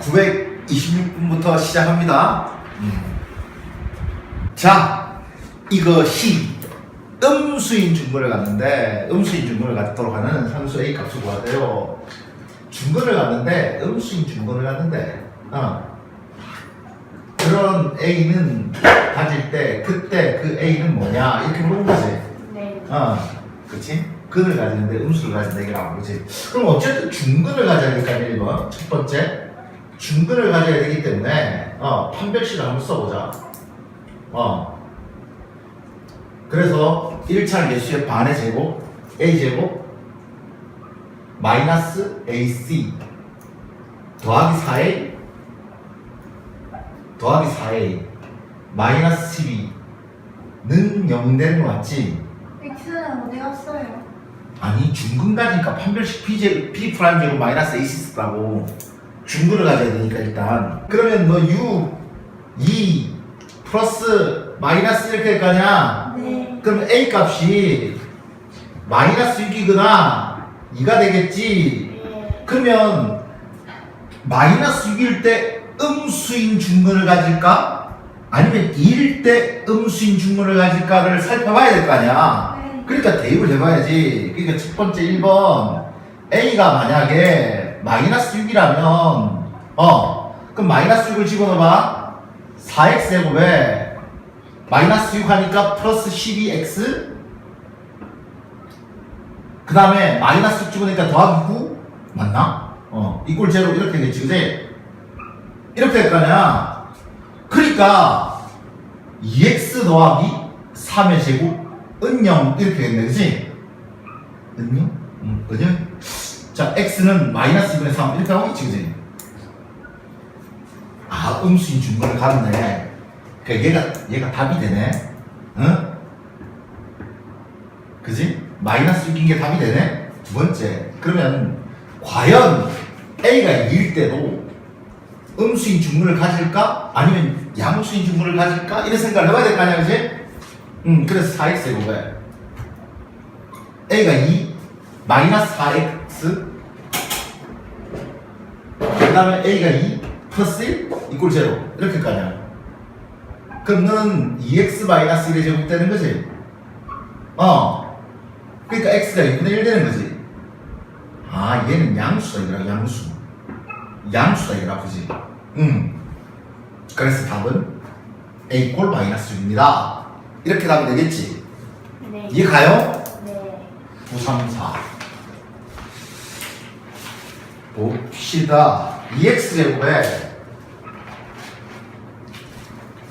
926분부터 시작합니다. 음. 자, 이것이 음수인 중근을 갔는데 음수인 중근을 갖도록 하는 상수 A 값을 구하세요. 중근을 갔는데 음수인 중근을 갔는데 어. 그런 A는 가질 때 그때 그 A는 뭐냐 이렇게 물어본 거지. 네. 어, 그치? 근을 가지는데 음수를 가진다 이게 나온 거지. 그럼 어쨌든 중근을 가져야 될까 1번. 첫 번째. 중근을 가져야 되기 때문에, 어, 판별식을 한번 써보자. 어. 그래서 1차 개수의 반의 제곱, a제곱, 마이너스 ac, 더하기 4a, 더하기 4a, 마이너스 12는 0 되는 거 맞지? X는 어디 갔어요? 아니 중근 가니까 판별식 B제, B 프라임 제곱 마이너스 AC라고 중근을 가져야 되니까 일단 그러면 너 U 2 플러스 마이너스 이렇게 될거 아니야 네. 그럼 A 값이 마이너스 6이거나 2가 되겠지 네. 그러면 마이너스 6일 때 음수인 중근을 가질까? 아니면 2일 때 음수인 중근을 가질까를 살펴봐야 될 거 아니야 네. 그러니까 대입을 해봐야지. 그러니까 첫 번째 1번 A가 만약에 마이너스 6이라면 어 그럼 마이너스 6을 집어넣어봐 4x 제곱에 마이너스 6 하니까 플러스 12x 그 다음에 마이너스 6 집어넣으니까 더하기 9 맞나? 어 이꼴 제로 이렇게 되겠지 그지? 이렇게 될거 아니야 그러니까 2x 더하기 3의 제곱 은영 이렇게 됐네 그치? 은영? 응 은영? 자 x는 마이너스 2분의 3 이렇게 하고 있지 그치? 아 음수인 중간을 가르네 그 얘가 얘가 답이 되네 응? 그지? 마이너스 6인 게 답이 되네 두 번째 그러면 과연 a가 2일 때도 음수인 중문을 가질까? 아니면 양수인 중문을 가질까? 이런 생각을 해봐야 될 거 아니야 그치? 음, 그래서 4x 제곱에 a가 2 마이너스 4x 그 다음에 a가 2 플러스 1 이꼴 제로. 이렇게 거 아니야 그럼 너는 2x 마이너스 1의 제곱 되는 거지? 어. 그러니까 x가 2분의 1 되는 거지. 아 얘는 양수다 이거라 양수. 양수다 이거라 그지. 음 그래서 답은 a 꼴 마이너스 6입니다. 이렇게 가면 되겠지? 네. 이해 가요? 네. 9, 3, 4 봅시다. 2x제곱에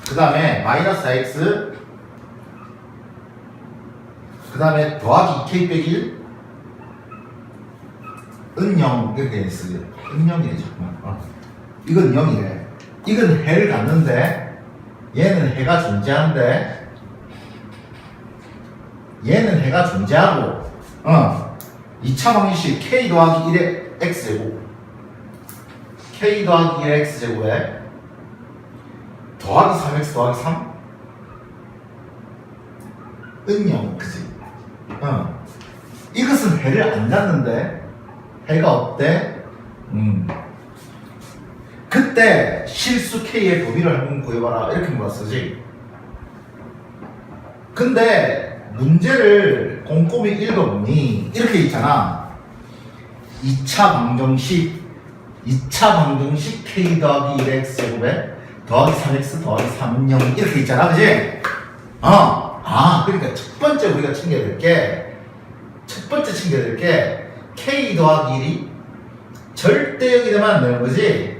그 다음에 마이너스 4x 그 다음에 더하기 k 빼기 1 은영 이렇게 됐어요. 은영이네 잠깐만 어. 이건 0이래. 이건 해를 갖는데 얘는 해가 존재하는데 얘는 해가 존재하고 어 2차 방정식 k 더하기 1의 x제곱 k 더하기 1의 x제곱에 더하기 3x 더하기 3 은영 그지 어. 이것은 해를 안 갖는데 해가 없대? 음. 그때 실수 k의 범위를 한번 구해봐라. 이렇게 물었어지. 근데 문제를 꼼꼼히 읽어보니 이렇게 있잖아 2차 방정식 2차 방정식 k 더하기 1x 제곱에 더하기 3x 더하기 3은 0 이렇게 있잖아 그지? 어. 아 그러니까 첫 번째 우리가 챙겨야 될 게 첫 번째 챙겨야 될 게 k 더하기 1이 절대 0이 되면 안 되는 거지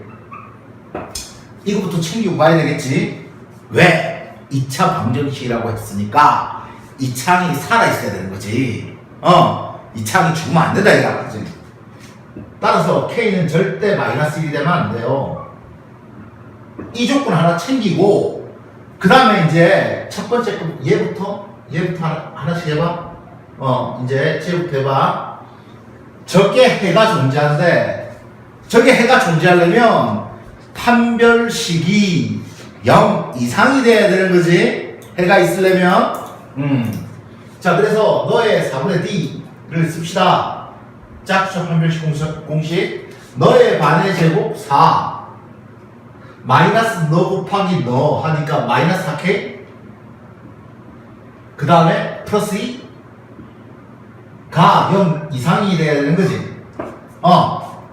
이거부터 챙기고 가야 되겠지 왜? 2차 방정식이라고 했으니까 이 창이 살아있어야 되는 거지 어, 이 창이 죽으면 안 된다 이거 그지? 따라서 K는 절대 마이너스 1이 되면 안 돼요. 이 조건 하나 챙기고 그 다음에 이제 첫 번째 거 얘부터? 얘부터 하나, 하나씩 해봐. 어 이제 쟤부터 해봐. 저게 해가 존재하는데 저게 해가 존재하려면 판별식이 0 이상이 돼야 되는 거지. 해가 있으려면. 음. 자 그래서 너의 4분의 D를 씁시다 짝수 판별식 공식, 공식. 너의 반의 제곱 4 마이너스 너 곱하기 너 하니까 마이너스 4K 그 다음에 플러스 2 가 0 이상이 돼야 되는 거지. 어.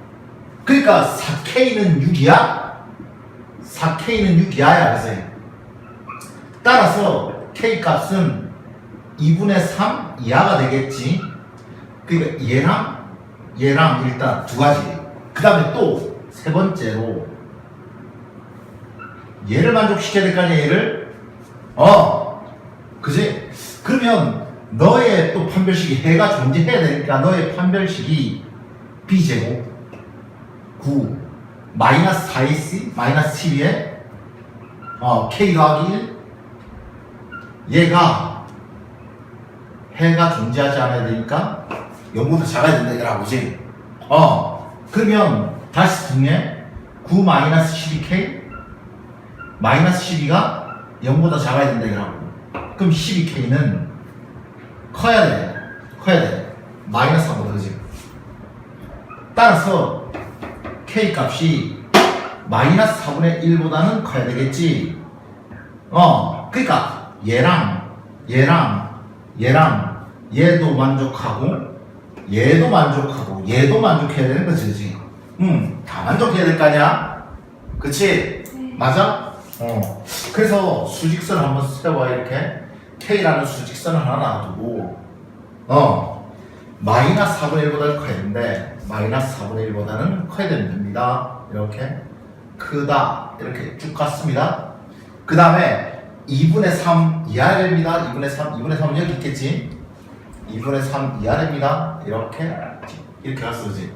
그러니까 4K는 6이야? 4K는 6이야야 그지 따라서 K 값은 2분의 3 이하가 되겠지. 그러니까 얘랑 얘랑 일단 두 가지. 그 다음에 또 세 번째로 얘를 만족시켜야 될 거 아니야 얘를? 어. 그지? 그러면 너의 또 판별식이 해가 존재해야 되니까 너의 판별식이 b제곱 9 마이너스 4ac 마이너스 12에 어 k 더하기 1 얘가 해가 존재하지 않아야 되니까 0보다 작아야 된다 이거라 보지. 어 그러면 다시 정리해 9 마이너스 12k 마이너스 12가 0보다 작아야 된다 이거라고 그럼 12k는 커야 돼 커야 돼. 마이너스 4보다 그지 따라서 k 값이 마이너스 4분의 1보다는 커야 되겠지? 어 그러니까 얘랑 얘랑 얘랑 얘도 만족하고 얘도 만족하고 얘도 만족해야 되는 거지 그지? 응다 만족해야 될 거 아니야? 그치? 네. 맞아? 어. 그래서 수직선을 한번 세워 이렇게. K라는 수직선을 하나 놔두고 어. 마이너스 4분의 1보다는 커야 되는데 마이너스 4분의 1보다는 커야 됩니다. 이렇게. 크다. 이렇게 쭉 갔습니다. 그 다음에 2분의 3 이하됩니다. 2분의 3 2분의 3은 여기 있겠지 2분의 3 이하됩니다. 이렇게 이렇게 갔어 그지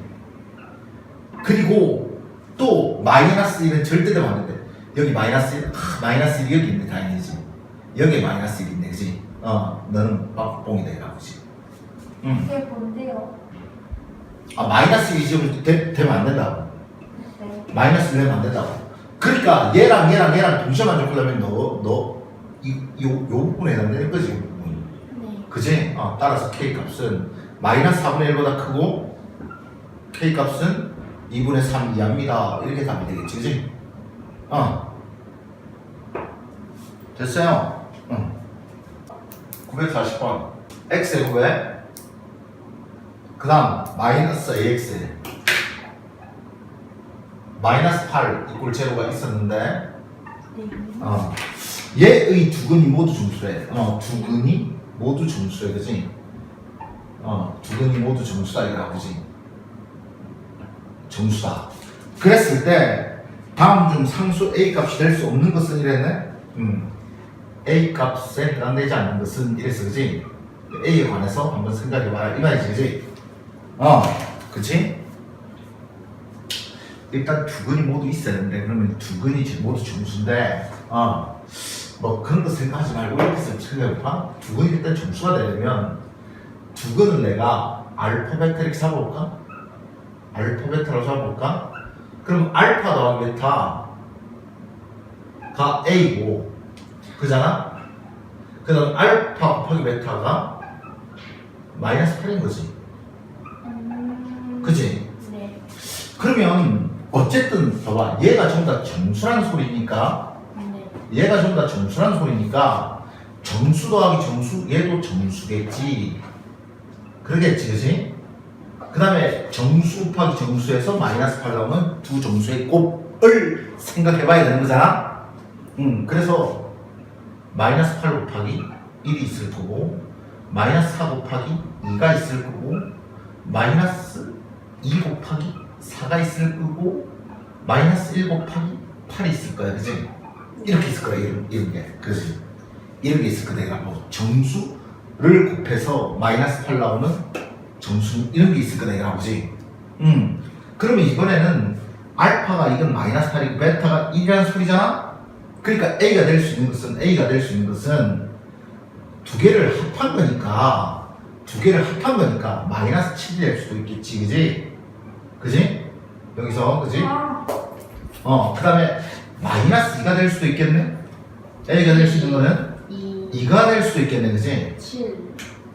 그리고 또 마이너스 1은 절대 되면 안 된대. 여기 마이너스 1 아, 마이너스 1이 여기 있네 다행이지. 여기 마이너스 1이 있네 그지? 어 너는 빡뽕이다 이라고지. 응. 이게 뭔데요? 아 마이너스 1이 지금 되, 되면 안 된다고. 네. 마이너스 1 되면 안 된다고. 그러니까 얘랑 얘랑 얘랑 동시에 만족하려면 너 너이요 요 부분에 해당되는 거지. 그지? 어, 따라서 k 값은 마이너스 4분의 1보다 크고 k 값은 2분의 3 이하입니다 이렇게 답이 되겠지 그지? 어 됐어요? 응 940번 x의 9에 그 다음 마이너스 ax에 마이너스 8 이꼴 제로가 있었는데 네. 어. 얘의 두 근이 모두 정수래. 어, 두 근이 모두 정수래, 그지? 어, 두 근이 모두 정수다, 이거 그지? 정수다. 그랬을 때, 다음 중 상수 A 값이 될 수 없는 것은 이랬네? 음. A 값에 해당되지 않는 것은 이랬어, 그지? A에 관해서 한번 생각해봐라. 이 말이지, 그지? 어, 그지? 일단 두 근이 모두 있어야 되는데 그러면 두 근이 모두 정수인데 어 뭐 그런 거 생각하지 말고 이렇게 생각해봐 두 근이 일단 정수가 되려면 두 근을 내가 알파 베타 이렇게 잡아볼까? 알파 베타로 잡아볼까? 그럼 알파 더하기 베타가 A고 그잖아? 그 다음 알파 곱하기 베타가 마이너스 8인 거지 음. 그지? 네. 그러면 어쨌든 봐봐 얘가 전부 다 정수란 소리니까 네. 얘가 전부 다 정수란 소리니까 정수 더하기 정수 얘도 정수겠지 그러겠지 그지? 그 다음에 정수 곱하기 정수에서 마이너스 8 나오면 두 정수의 곱을 생각해 봐야 되는 거잖아 음 그래서 마이너스 8 곱하기 1이 있을 거고 마이너스 4 곱하기 2가 있을 거고 마이너스 2 곱하기 4가 있을 거고 마이너스 1 곱하기 8이 있을 거야 그지? 이렇게 있을 거야 이런, 이런 게 그지? 이런 게 있을 거야 내가 뭐 정수를 곱해서 마이너스 8 나오는 정수 이런 게 있을 거야 내가 보지 음 그러면 이번에는 알파가 이건 마이너스 8이고 베타가 1이라는 소리잖아? 그러니까 A가 될 수 있는 것은 A가 될 수 있는 것은 두 개를 합한 거니까 두 개를 합한 거니까 마이너스 7이 될 수도 있겠지 그지? 그지? 여기서 그지? 아, 어, 그 다음에 마이너스 2가 될 수도 있겠네? A가 될 수 있는 거는 2, 2가 될 수도 있겠네, 그지? 7.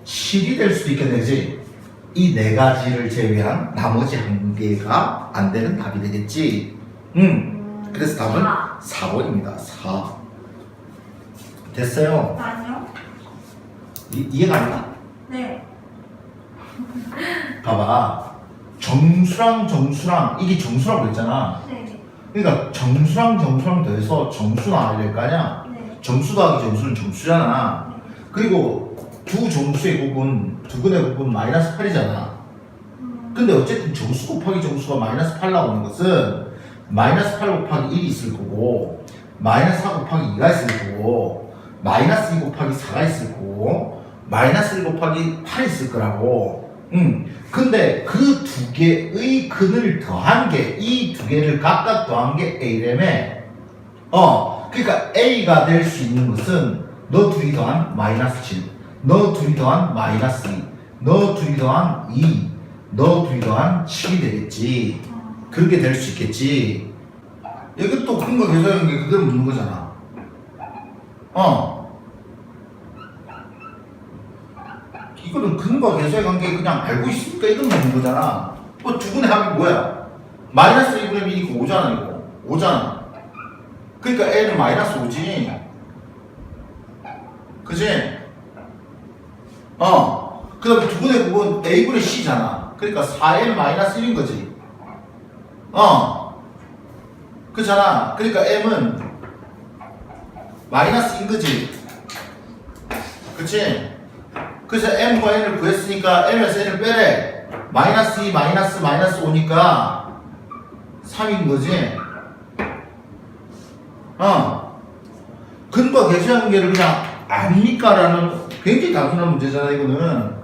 7이 될 수도 있겠네, 그지? 이 네 가지를 제외한 나머지 한 개가 안 되는 답이 되겠지? 응. 음. 그래서 답은 사. 4번입니다. 4. 됐어요. 아니요. 이, 이해가 안 가? 네. 봐봐. 정수랑 정수랑 이게 정수라고 했잖아. 네. 그러니까 정수랑 정수랑 더해서 정수 나와야 될 거 아니야? 네. 정수 더하기 정수는 정수잖아. 네. 그리고 두 정수의 곱은 두 근의 곱은 마이너스 8이잖아. 음, 근데 어쨌든 정수 곱하기 정수가 마이너스 8 나오는 것은 마이너스 8 곱하기 1이 있을 거고 마이너스 4 곱하기 2가 있을 거고 마이너스 2 곱하기 4가 있을 거고 마이너스 1 곱하기 8이 있을 거라고 음. 근데 그 두 개의 근을 더한 게 이 두 개를 각각 더한 게 A라며 어 그러니까 A가 될 수 있는 것은 너 둘이 더한 마이너스 7, 너 둘이 더한 마이너스 2, 너 둘이 더한 2, 너 둘이 더한 7이 되겠지. 어, 그렇게 될 수 있겠지. 또 근거 계산하는 게 그대로 묻는 거잖아. 어. 이거는 근거 계산의 관계 그냥 알고 있으니까 이건 묻는 거잖아. 뭐두 분의 합이 뭐야? 마이너스 2분의 1이니까 5잖아, 이거. 5잖아. 그러니까 A는 마이너스 5지. 그지? 어. 그 다음에 두 분의 곱은 A분의 C잖아. 그러니까 4N 마이너스 1인 거지. 어. 그잖아. 그러니까 M은 마이너스인 거지. 그치? 그래서 M과 N을 구했으니까 M에서 N을 빼래. 마이너스 2, 마이너스, 마이너스 5니까 3인 거지. 어. 근과 계수관계를 그냥 압니까? 라는 굉장히 단순한 문제잖아, 이거는.